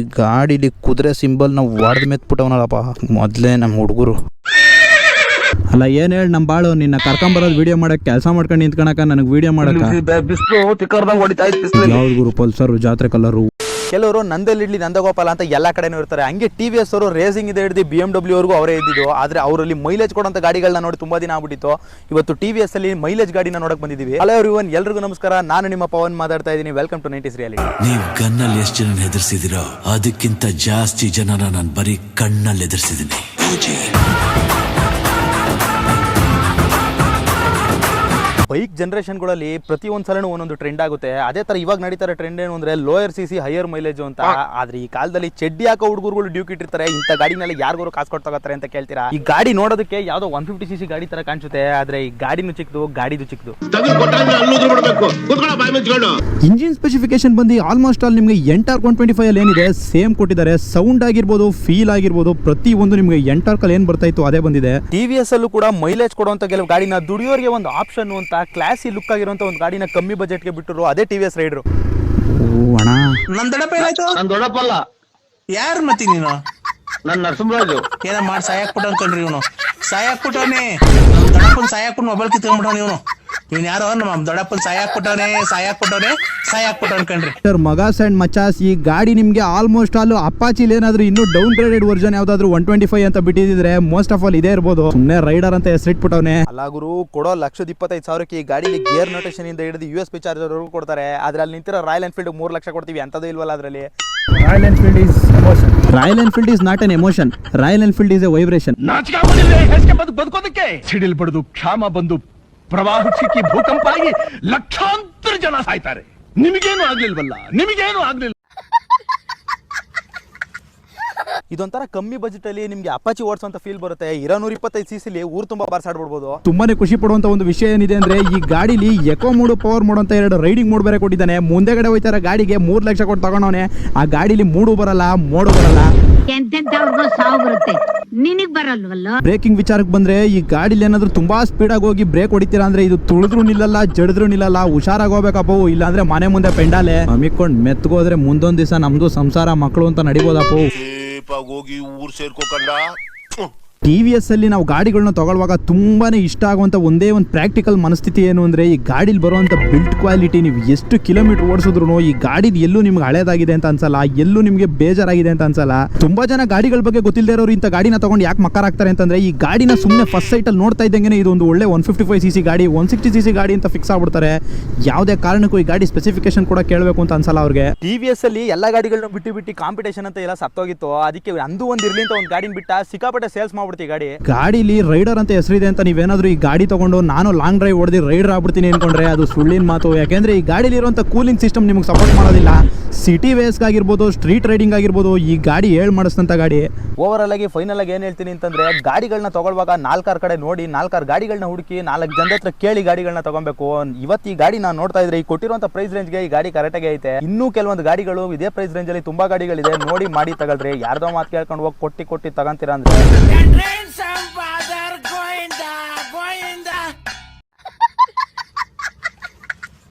ಈ ಗಾಡಿಲಿ ಕುದುರೆ ಸಿಂಬಲ್ನ ಹೊಡೆದು ಮೆತ್ಬಿಟ್ಟವನಲ್ಲಪ್ಪ ಮೊದಲೇ ನಮ್ಮ ಹುಡುಗರು. ಅಲ್ಲ ಏನ್ ಹೇಳಿ ನಮ್ಮ ಬಾಳು ನಿನ್ನ ಕರ್ಕೊಂಬರೋದು ವಿಡಿಯೋ ಮಾಡಕ್ಕೆ ಕೆಲಸ ಮಾಡ್ಕೊಂಡು ನಿಂತ್ಕೊಳಕ ನನಗೆ ವಿಡಿಯೋ ಮಾಡಕ್ಕೆ. ಯಾವ್ದು ಗುರು ಪಲ್ಸರು ಜಾತ್ರೆ ಕಲರು ಕೆಲವರು ನಂದಲ್ಲಿಡ್ಲಿ ನಂದಗೋಪಾಲ ಅಂತ ಎಲ್ಲ ಕಡೆನೂ ಇರ್ತಾರೆ. ಹಂಗೆ ಟಿ ವಿ ಎಸ್ ಅವರು ರೇಸಿಂಗ್ ಇದೆ ಹಿಡಿದು ಬಿ ಎಂ ಡಬ್ಲ್ಯೂ ವರೆಗೂ ಅವರೇ ಇದ್ದಿದ್ದು. ಆದರೆ ಅವರಲ್ಲಿ ಮೈಲೇಜ್ ಕೊಡೋಂಥ ಗಾಡಿಗಳನ್ನ ನೋಡಿ ತುಂಬಾ ದಿನ ಆಗ್ಬಿಟ್ಟಿತ್ತು. ಇವತ್ತು ಟಿ ವಿ ಎಸ್ ಅಲ್ಲಿ ಮೈಲೇಜ್ ಗಾಡಿನ ನೋಡಕ್ ಬಂದಿದ್ದೀವಿ. ಹಲೋ ಇವನ್ ಎಲ್ರಿಗೂ ನಮಸ್ಕಾರ. ನಾನು ನಿಮ್ಮ ಪವನ್ ಮಾತಾಡ್ತಾ ಇದ್ದೀನಿ. ವೆಲ್ಕಮ್ ಟು ನೈಂಟೀಸ್ ರಿಯಾಲಿಟಿ ನೀವು ಗನ್ನಲ್ಲಿ ಎಷ್ಟು ಜನ ಹೆದರ್ಸಿದಿರೋ, ಅದಕ್ಕಿಂತ ಜಾಸ್ತಿ ಜನನ ನಾನು ಬರೀ ಕಣ್ಣಲ್ಲಿ ಎದುರಿಸಿದ್ದೀನಿ ಬೈಕ್ ಜನರೇಷನ್ಗಳಲ್ಲಿ ಪ್ರತಿ ಒಂದ್ ಸಲನೂ ಒಂದೊಂದು ಟ್ರೆಂಡ್ ಆಗುತ್ತೆ. ಅದೇ ತರ ಇವಾಗ ನಡೀತಾರೆ ಟ್ರೆಂಡ್ ಏನು ಅಂದ್ರೆ lower C C higher mileage ಅಂತ ಆದ್ರೆ ಈ ಕಾಲದಲ್ಲಿ ಚಡ್ಡಿ ಹಾಕೋ ಹುಡುಗರುಗಳು ಡ್ಯೂಕ್ ಇಟ್ಟಿರ್ತಾರೆ. ಇಂಥ ಗಾಡಿನಲ್ಲಿ ಯಾರಿಗೂ ಕಾಸು ಕೊಟ್ಟು ತಗೋತಾರೆ ಅಂತ ಕೇಳ್ತೀರಾ? ಈ ಗಾಡಿ ನೋಡೋದಕ್ಕೆ ಯಾವ್ದೋ ಒನ್ ಫಿಫ್ಟಿ ಸಿ ಸಿ ಗಾಡಿ ತರ ಕಾಣಿಸುತ್ತೆ. ಆದ್ರೆ ಈ ಗಾಡಿನೂ ಚಿಕ್ಕದು ಗಾಡಿದು ಚಿಕ್ಕದು. ಇಂಜಿನ್ ಸ್ಪೆಸಿಫಿಕೇಶನ್ ಬಂದು ಆಲ್ಮೋಸ್ಟ್ ಆಲ್ ನಿಮಗೆ ಎಂಟಾರ್ ಒನ್ ಟ್ವೆಂಟಿ ಫೈವ್ ಅಲ್ಲಿ ಏನಿದೆ ಸೇಮ್ ಕೊಟ್ಟಿದ್ದಾರೆ. ಸೌಂಡ್ ಆಗಿರ್ಬೋದು ಫೀಲ್ ಆಗಿರ್ಬೋದು ಪ್ರತಿ ಒಂದು ನಿಮಗೆ ಎಂಟಾರ್ಕಲ್ಲಿ ಏನು ಬರ್ತಾ ಇತ್ತು ಅದೇ ಬಂದಿದೆ. ಟಿ ವಿ ಎಸ್ ಅಲ್ಲೂ ಕೂಡ ಮೈಲೇಜ್ ಕೊಡುವಂತ ಕೆಲವು ಗಾಡಿನ ದುಡಿಯೋರಿಗೆ ಒಂದು ಆಪ್ಷನ್ ಅಂತ ಕ್ಲಾಸಿ ಲುಕ್ ಆಗಿರುವಂತ ಒಂದು ಗಾಡಿನ ಕಮ್ಮಿ ಬಜೆಟ್ಗೆ ಬಿಟ್ಟರು ಅದೇ ಟಿ ವಿ ಎಸ್ ರೈಡರ್ ನನ್ ದೊಡ್ಡಪ್ಪ ಏನಾಯ್ತು? ನಾನ್ ದೊಡ್ಡಪ್ಪಲ್ಲ ಯಾರು ಮತ್ತಿ ನೀನು? ನನ್ ನರಸಿಂಹರಾಜು. ಏನ ಮಾಡಿ ಸಾಯಕ್ ಹಾಕ್ಬಿಟ್ಟು ಅನ್ಕೊಂಡ್ರಿ ಇವನು. ಸಾಯಕ್ ಹಾಕ್ಬಿಟ್ಟವನೆ ನಮ್ ದೊಡ್ಡಪ್ಪನ ಸಾಯ್ ಹಾಕ್ಬಿಟ್ಟು ಮೊಬೈಲ್ ಕಿತ್ಕೊಂಡ್ಬಿಟ್ಟವನು ಇವನು ಇವ್ನು ಯಾರೋ ನಮ್ಮ ದೊಡ್ಡಪ್ಪನ ಸಾಯ್ ಹಾಕ್ಬಿಟ್ಟವನೆ ಸಾಯ್ ಹಾಕ್ಬಿಟ್ಟವನೆ ಸಾಯ್ ಕೊಟ್ಟವನ್ ಕಣ್ರಿ. ಸರ್ ಮಗಾಸ್ ಅಂಡ್ ಮಚಾಸ್ ಈ ಗಾಡಿ ನಿಮಗೆ ಆಲ್ಮೋಸ್ಟ್ ಆಲ್ ಅಪಾಚಿಲ್ ಏನಾದ್ರೂ ಇನ್ನು ಡೌನ್ ಗ್ರೇಡೆಡ್ ವರ್ಜನ್ ಯಾವ್ದಾದ್ರು ಒನ್ ಟ್ವೆಂಟಿ ಫೈವ್ ಅಂತ ಬಿಟ್ಟಿದ್ರೆ ಮೋಸ್ಟ್ ಆಫ್ ಆಲ್ ಇದೇ ಇರ್ಬೋದು. ಸುಮ್ಮನೆ ರೈಡರ್ ಅಂತ ಹೆಸರಿಟ್ಬಿಟ್ಟವನೆ ಅಲ್ಲ ಗುರು ಕೊಡೋ ಲಕ್ಷದ ಇಪ್ಪತ್ತೈದು ಸಾವಿರಕ್ಕೆ ಈ ಗಾಡಿಲಿ ಗೇರ್ ನೋಟೇಷನ್ ಇಂದ ಹಿಡಿದು ಯು ಎಸ್ ಪಿ ಚಾರ್ಜರ್ ಕೊಡ್ತಾರೆ. ಅದ್ರಲ್ಲಿ ಅಲ್ಲಿ ನಿಂತಿರೋ ರಾಯಲ್ ಎನ್ಫೀಲ್ಡ್ ಮೂರು ಲಕ್ಷ ಕೊಡ್ತೀವಿ ಅಂತದೂ ಇಲ್ವಲ್ಲ ಅದರಲ್ಲಿ? Royal Enfield is Royal Enfield is not an emotion Royal Enfield is a vibration ಬದುಕೋದಕ್ಕೆ. ಸಿಡಿಲ್ ಪಡೆದು ಕ್ಷಾಮ ಬಂದು ಪ್ರವಾಹ ಸಿಕ್ಕಿ ಭೂಕಂಪ ಆಗಿ ಲಕ್ಷಾಂತರ ಜನ ಸಾಯ್ತಾರೆ. ನಿಮಗೇನು ಆಗ್ಲಿಲ್ವಲ್ಲ? ನಿಮಗೇನು ಆಗ್ಲಿಲ್ಲ. ಇದೊಂಥರ ಕಮ್ಮಿ ಬಜೆಟ್ ಅಲ್ಲಿ ನಿಮ್ಗೆ ಅಪಾಚಿ ಓಡಿಸುವಂತ ಫೀಲ್ ಬರುತ್ತೆ. ಇರೋ ನೂರ ಇಪ್ಪತ್ತೈದು ಸಿ ಸಿಲಿ ಊರು ತುಂಬಾ ಬಾರ್ಸಾಡ್ಬಿಡ್ಬೋದು. ತುಂಬಾನೇ ಖುಷಿ ಪಡುವಂತ ಒಂದು ವಿಷಯ ಏನಿದೆ ಅಂದ್ರೆ ಈ ಗಾಡಿಲಿ ಎಕೋ ಮೋಡ್ ಪವರ್ ಮೋಡ್ ಅಂತ ಎರಡು ರೈಡಿಂಗ್ ಮೋಡ್ ಬೇರೆ ಕೊಟ್ಟಿದ್ದಾನೆ. ಮುಂದೆಗಡೆ ಹೋಯ್ತಾರ ಗಾಡಿಗೆ ಮೂರ್ ಲಕ್ಷ ಕೊಟ್ಟು ತಗೊಂಡವನೆ. ಆ ಗಾಡಿಲಿ ಮೂಡು ಬರಲ್ಲ ಮೋಡು ಬರಲ್ಲ. ಸಾವು ಬರುತ್ತೆ. ನಿನಗ್ ಬರಲ್ವಲ್ಲ? ಬ್ರೇಕಿಂಗ್ ವಿಚಾರಕ್ಕೆ ಬಂದ್ರೆ ಈ ಗಾಡಿಲಿ ಏನಾದ್ರು ತುಂಬಾ ಸ್ಪೀಡ್ ಆಗಿ ಹೋಗಿ ಬ್ರೇಕ್ ಹೊಡಿತೀರಾ ಅಂದ್ರೆ ಇದು ತುಳಿದ್ರು ನಿಲ್ಲಲ್ಲ ಜಡಿದ್ರು ನಿಲ್ಲಲ್ಲ ಹುಷಾರಾಗಿ ಹೋಗ್ಬೇಕಪ್ಪ. ಇಲ್ಲಾಂದ್ರೆ ಮನೆ ಮುಂದೆ ಪೆಂಡಾಲೆ. ಹಮ್ಮಿಕೊಂಡು ಮೆತ್ಗೋದ್ರೆ ಮುಂದೊಂದ್ ದಿವಸ ನಮ್ದು ಸಂಸಾರ ಮಕ್ಕಳು ಅಂತ ನಡಿಬೋದಪ್ಪ. ಹೋಗಿ ಊರ್ ಸೇರ್ಕೋಕಂಡ ಟಿ ವಿ ಎಸ್ ಅಲ್ಲಿ ನಾವು ಗಾಡಿಗಳನ್ನ ತಗೊಳ್ಳುವಾಗ ತುಂಬಾನೇ ಇಷ್ಟ ಆಗುವಂತ ಒಂದೇ ಒಂದು ಪ್ರಾಕ್ಟಿಕಲ್ ಮನಸ್ಥಿತಿ ಏನು ಅಂದ್ರೆ ಈ ಗಾಡಿಲಿ ಬರುವಂತ ಬಿಲ್ಟ್ ಕ್ವಾಲಿಟಿ ನೀವು ಎಷ್ಟು ಕಿಲೋಮೀಟರ್ ಓಡಿಸಿದ್ರು ಈ ಗಾಡಿದ್ ಎಲ್ಲೂ ನಿಮ್ಗೆ ಹಳೇದಾಗಿದೆ ಅಂತ ಅನ್ಸಲ್ಲ, ಎಲ್ಲೂ ನಿಮಗೆ ಬೇಜಾರಾಗಿದೆ ಅಂತ ಅನ್ಸಲ್ಲ. ತುಂಬಾ ಜನ ಗಾಡಿಗಳ ಬಗ್ಗೆ ಗೊತ್ತಿಲ್ಲದೆ ಇರೋರು ಇಂಥ ಗಾಡಿನ ತಗೊಂಡು ಯಾಕೆ ಮಕ್ಕರಾಗ್ತಾರೆ ಅಂತಂದ್ರೆ ಈ ಗಾಡಿನ ಸುಮ್ಮನೆ ಫಸ್ಟ್ ಸೈಟ್ ಅಲ್ಲಿ ನೋಡ್ತಾ ಇದ್ದಂಗೆ ಇದು ಒಂದು ಒಳ್ಳೆ one fifty five C C ಗಾಡಿ ಒನ್ ಸಿಕ್ಸ್ಟಿ ಸಿ ಸಿ ಗಾಡಿ ಅಂತ ಫಿಕ್ಸ್ ಆಗ್ಬಿಡ್ತಾರೆ. ಯಾವುದೇ ಕಾರಣಕ್ಕೂ ಈ ಗಾಡಿ ಸ್ಪೆಸಿಫಿಕೇಶನ್ ಕೂಡ ಕೇಳಬೇಕು ಅಂತ ಅನ್ಸಲ್ಲ ಅವ್ರಿಗೆ. ಟಿ ವಿ ಎಸ್ ಅಲ್ಲಿ ಎಲ್ಲ ಗಾಡಿಗಳನ್ನ ಬಿಟ್ಟು ಬಿಟ್ಟು ಕಾಂಪಿಟೇಷನ್ ಅಂತ ಎಲ್ಲ ಸತ್ತೋಗಿತ್ತು. ಅದಕ್ಕೆ ಅಂದು ಒಂದು ಇರ್ಲಿ ಅಂತ ಒಂದು ಗಾಡಿನ ಬಿಟ್ಟ ಸಿಕ್ಕಾಪಟ್ಟೆ ಸೇಲ್ಸ್ ಮಾಡ್ಬಿಡ್ತೀವಿ ಗಾಡಿ? ಗಾಡಿಲಿ ರೈಡರ್ ಅಂತ ಹೆಸರಿದೆ ಅಂತ ನೀವೇನಾದ್ರೂ ಈ ಗಾಡಿ ತಗೊಂಡು ನಾನು ಲಾಂಗ್ ಡ್ರೈವ್ ಹೊಡೆದು ರೈಡರ್ ಆಗ್ಬಿಡ್ತೀನಿ ಅನ್ಕೊಂಡ್ರೆ ಅದು ಸುಳ್ಳಿನ ಮಾತು. ಯಾಕೆಂದ್ರೆ ಈ ಗಾಡಿಲಿ ಇರುವಂತ ಕೂಲಿಂಗ್ ಸಿಸ್ಟಮ್ ನಿಮ್ಗೆ ಸಪೋರ್ಟ್ ಮಾಡೋದಿಲ್ಲ. ಸಿಟಿ ವೇಸ್ಗೆ ಆಗಿರ್ಬೋದು, ಸ್ಟ್ರೀಟ್ ರೈಡಿಂಗ್ ಆಗಿರ್ಬೋದು, ಈ ಗಾಡಿ ಹೇಳಿ ಮಾಡಿಸಿದಂಥ ಗಾಡಿ. ಓವರ್ ಆಗಿ ಫೈನಲ್ ಆಗಿ ಏನು ಹೇಳ್ತೀನಿ ಅಂತಂದ್ರೆ ಗಾಡಿಗಳನ್ನ ತಗೊಳ್ಳುವಾಗ ನಾಲ್ಕಾರು ಕಡೆ ನೋಡಿ, ನಾಲ್ಕಾರು ಗಾಡಿಗಳನ್ನ ಹುಡುಕಿ, ನಾಲ್ಕು ಜನ ಹತ್ರ ಕೇಳಿ ಗಾಡಿಗಳನ್ನ ತಗೊಬೇಕು ಇವತ್ತು ಈ ಗಾಡಿ ನಾನು ನೋಡ್ತಾ ಇದ್ರೆ, ಈ ಕೊಟ್ಟಿರುವಂತ ಪ್ರೈಸ್ ರೇಂಜ್ಗೆ ಈ ಗಾಡಿ ಕರೆಕ್ಟಾಗಿ ಐತೆ. ಇನ್ನೂ ಕೆಲವೊಂದು ಗಾಡಿಗಳು ಇದೇ ಪ್ರೈಸ್ ರೇಂಜ್ ಅಲ್ಲಿ ತುಂಬಾ ಗಾಡಿಗಳಿದೆ, ನೋಡಿ, ಮಾಡಿ ತಗೊಳ್ರಿ. ಯಾರ್ದೋ ಮಾತು ಕೇಳ್ಕೊಂಡು ಹೋಗಿ, ಕೊಟ್ಟಿ ಕೊಟ್ಟಿ ತಗೊಂತೀರಾ ಅಂದ್ರೆ.